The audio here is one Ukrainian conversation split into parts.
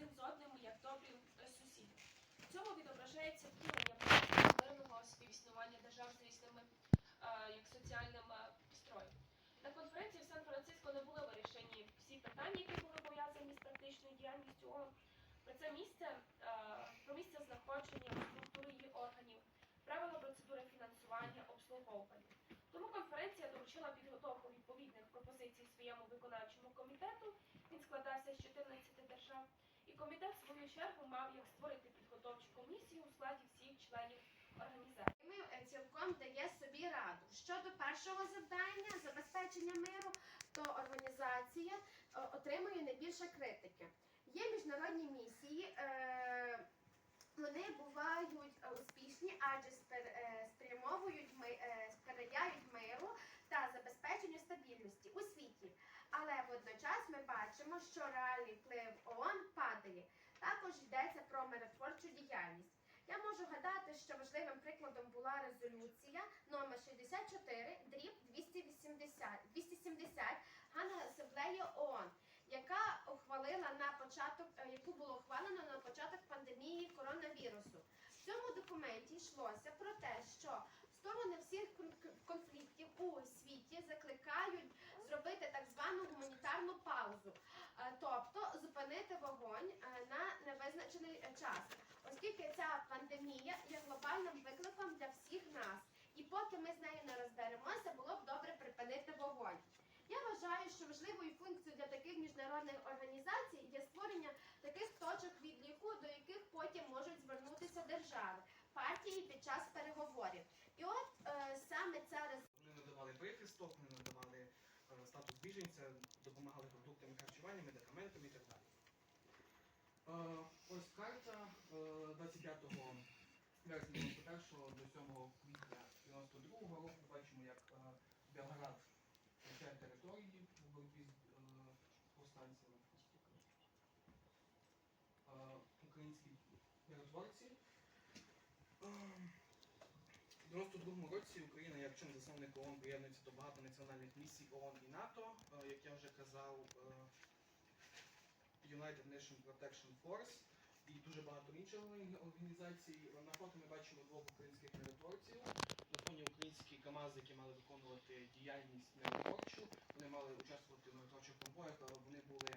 один з одним, як добрі сусіди. В цьому відображається втілення мирного співіснування держав з різними е, як соціальними е, строєм. На конференції в Сан-Франциско не були вирішені всі питання, які були пов'язані з практичною діяльністю ООН. Про це місце, е, про місце знаходження, структури її органів, правила процедури фінансування, обслуговування. Тому конференція доручила підготовку відповідних пропозицій своєму виконавчому комітету. Він складався з 14 комітет, в свою чергу, мав як створити підготовчу комісію у складі всіх членів організації. Ми е, цілком дає собі раду. Щодо першого завдання забезпечення миру, то організація е, отримує найбільше критики. Є міжнародні місії. е, Вони бувають успішні, адже спрямовують сприяють миру та забезпеченню стабільності у світі. Але водночас ми бачимо, що реальний вплив ООН. Також йдеться про миротворчу діяльність. Я можу гадати, що важливим прикладом була резолюція номер 64 дріб 280, 270 Генеральної асамблеї ООН, яка ухвалила на початок, е, яку було ухвалено на початок пандемії коронавірусу. В цьому документі йшлося про те, що сторони всіх кон- конфліктів у світі закликають зробити так звану гуманітарну паузу, е, тобто зупинити вогонь е, на невизначений е, час оскільки ця пандемія є викликом для всіх нас. І поки ми з нею не розберемося, було б добре припинити вогонь. Я вважаю, що важливою функцією для таких міжнародних організацій є створення таких точок відліку, до яких потім можуть звернутися держави, партії під час переговорів. І от е, саме ця роз- Вони надавали прихисток, вони надавали е, статус біженця, допомагали продуктами харчування, медикаментами і так далі. Е, Ось карта е, 25 вересня 91 до 7 квітня 92 року бачимо, як е, Белград втрачає території у боротьбі з е, повстанцями. Е, Українські миротворці. У 92-му році Україна як член засновник ООН приєднується до багатонаціональних місій ООН і НАТО, як я вже казав, United Nations Protection Force і дуже багато інших організацій. На фото ми бачимо двох українських миротворців. На фоні українські КАМАЗи, які мали виконувати діяльність миротворчу. Вони мали участвувати в миротворчих конвоях, але вони були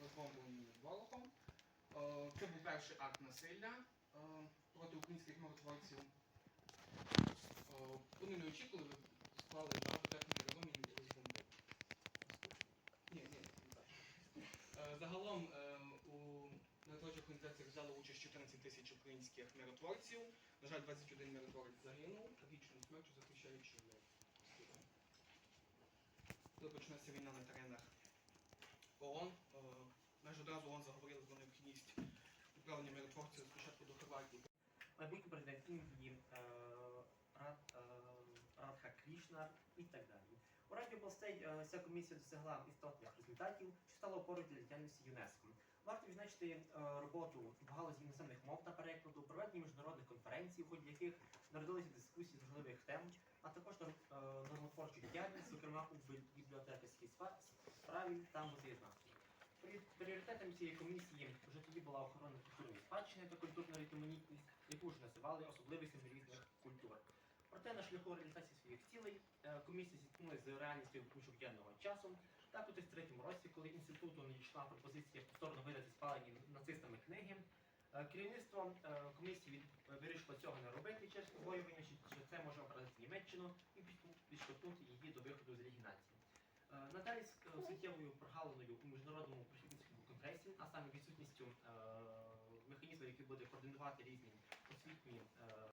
розбомблені ворогом. Е, Це був перший акт насилля е, проти українських миротворців. Е, Вони не очікували, склали багато техніки розбомбили. Ні, ні, не так. Загалом миротворчих організаціях взяло участь 14 тисяч українських миротворців. На жаль, 21 миротворець загинув, трагічною смертю захищаючи мир. Почалася війна на теренах ООН, е, майже одразу ООН заговорили про необхідність відправлення миротворців спочатку до Хорватії, майбутній президент Індії е, Рад, е, Радха Крішна і так далі. У раді областей е, ця комісія досягла істотних результатів, що стало опорою для діяльності ЮНЕСКО. Варто відзначити е, роботу в галузі іноземних мов та перекладу, проведення міжнародних конференцій, в ході яких народилися дискусії з важливих тем, а також е, нормотворчу діяльність, зокрема у бібліотекарській справі та музеєзнавстві. Пріоритетом цієї комісії вже тоді була охорона культурної спадщини та культурна різноманітність, яку ж називали особливостями різних культур. Проте на шляху реалізації своїх цілей е, комісія зіткнулася з реальністю воєнного часу. Так, у 33-му році, коли інституту надійшла пропозиція повторно видати спалені нацистами книги, е, керівництво е, комісії вирішило цього не робити через побоювання, що це може образити Німеччину і підштовхнути її до виходу з регінації. Е, с- е, суттєвою прогалиною у міжнародному просвітницькому конгресі, а саме відсутністю е, механізму, який буде координувати різні освітні е,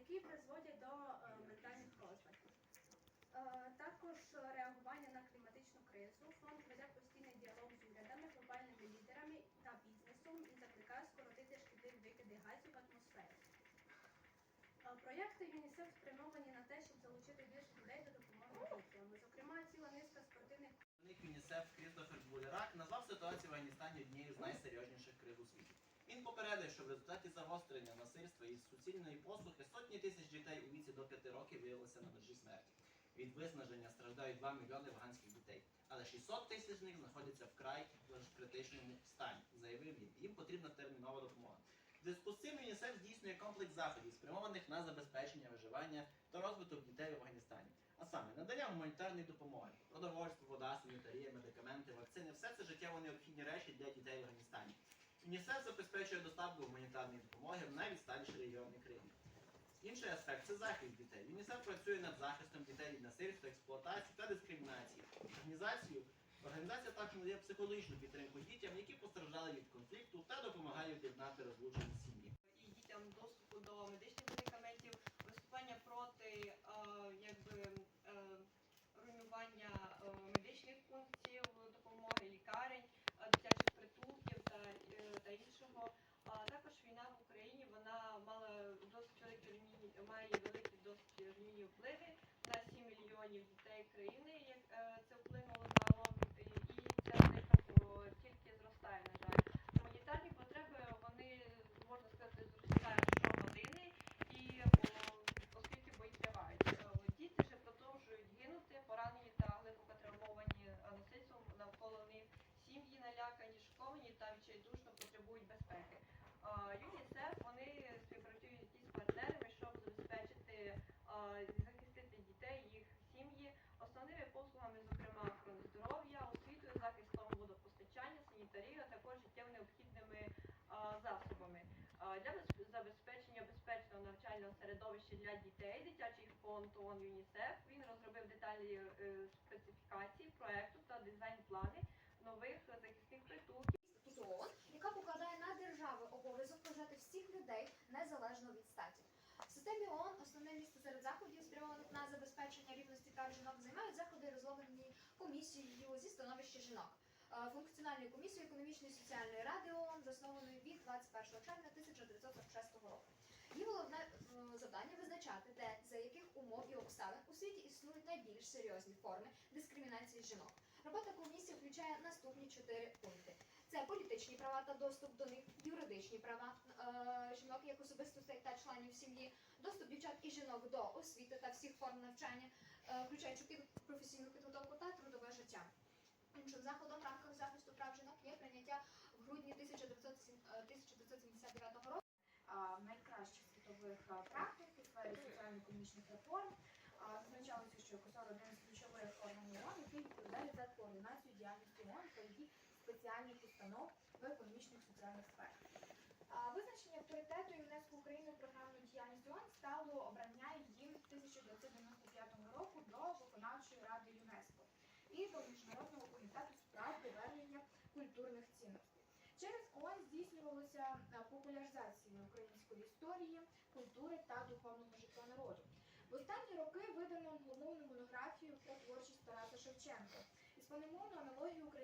які призводять до е, ментальних розладів. Е, також реагування на кліматичну кризу фонд веде постійний діалог з урядами, глобальними лідерами та бізнесом і закликає скоротити шкідливі викиди газів в атмосферу. Е, проєкти ЮНІСЕФ спрямовані на те, щоб залучити більше людей до допомоги дітям. Зокрема, ціла низка спортивних ЮНІСЕФ Крістофер Булярак назвав ситуацію в Афганістані однією з найсерйозніших криз у світі. Він попередив, що в результаті загострення насильства і суцільної послухи сотні тисяч дітей у віці до 5 років виявилися на межі смерті. Від виснаження страждають 2 мільйони афганських дітей, але 600 тисяч з них знаходяться вкрай критичному стані, заявив він. Їм потрібна термінова допомога. В зв'язку з цим ЮНІСЕФ здійснює комплекс заходів, спрямованих на забезпечення виживання та розвиток дітей в Афганістані. А саме надання гуманітарної допомоги, продовольство, вода, санітарія, медикаменти, вакцини все це життєво необхідні речі для дітей в Афганістані. ЮНІСЕФ забезпечує доставку гуманітарної допомоги в найвідсталіші регіони країни. Інший аспект це захист дітей. ЮНІСЕФ працює над захистом дітей від насильства, експлуатації та дискримінації. Організацію Організація також надає психологічну підтримку дітям, які постраждали від конфлікту, та допомагає об'єднати розлучені сім'ї. і дітям доступу до медичних медикаментів, виступання проти е, якби, е, руйнування е, медичних пунктів допомоги лікарень, е, дитячих притулків та, е, та іншого. А також війна в Україні вона мала досить великі руйнівні- має великі досить руйнівні впливи на 7 мільйонів дітей країни. Як е, це вплинуло загалом, і і ця цифра о, тільки зростає, на жаль. Гуманітарні потреби вони можна сказати зростають щогодини, і о, оскільки бої тривають. Е, Діти вже продовжують гинути, поранені та глибоко травмовані е, насильством навколо них. Сім'ї налякані, шоковані та відчайдушно потребують безпеки. Е, ЮНІСЕФ вони співпрацюють із партнерами, щоб забезпечити е, захистити дітей, їх сім'ї основними послугами, зокрема охорони здоров'я, освітою, захистом водопостачання, санітарією, а також життєво необхідними е, засобами. Е, Для забезпечення безпечного навчального середовища для дітей дитячий фонд ООН ЮНІСЕФ він розробив детальні е, специфікації проекту та дизайн-плани нових захисних притулків. ООН, яка покладає на держави обов'язок поважати всіх людей незалежно від статі. В системі ООН основне місце серед заходів, спрямованих на забезпечення рівності прав жінок, займають заходи, розроблені комісією зі становища жінок. Е, Функціональною комісією економічної і соціальної ради ООН, заснованої від 21 червня 1946 року. Її головне завдання визначати, де за яких умов і обставин у світі існують найбільш серйозні форми дискримінації жінок. Робота комісії включає наступні чотири пункти: це політичні права та доступ до них, юридичні права е, жінок як особистостей та членів сім'ї, доступ дівчат і жінок до освіти та всіх форм навчання, е, включаючи під професійну підготовку та трудове життя. Іншим заходом в рамках захисту прав жінок є прийняття грудні 1907 е, 1979 року найкращих світових практик у сфері соціально-економічних реформ. Зазначалося, що КОСОР один з ключових органів ООН, який відповідає за координацію діяльності ООН та її спеціальних установ в економічних соціальних сферах. Визначення авторитету ЮНЕСКО України в програмну діяльність ООН стало обрання її 1995 року до виконавчої ради ЮНЕСКО і до Міжнародного комітету з прав повернення культурних цінностей. Через ООН здійснювалася е, популяризація української історії, культури та духовного життя народу. В останні роки видано головну монографію про творчість Тараса Шевченка. Іспаномовну аналогію України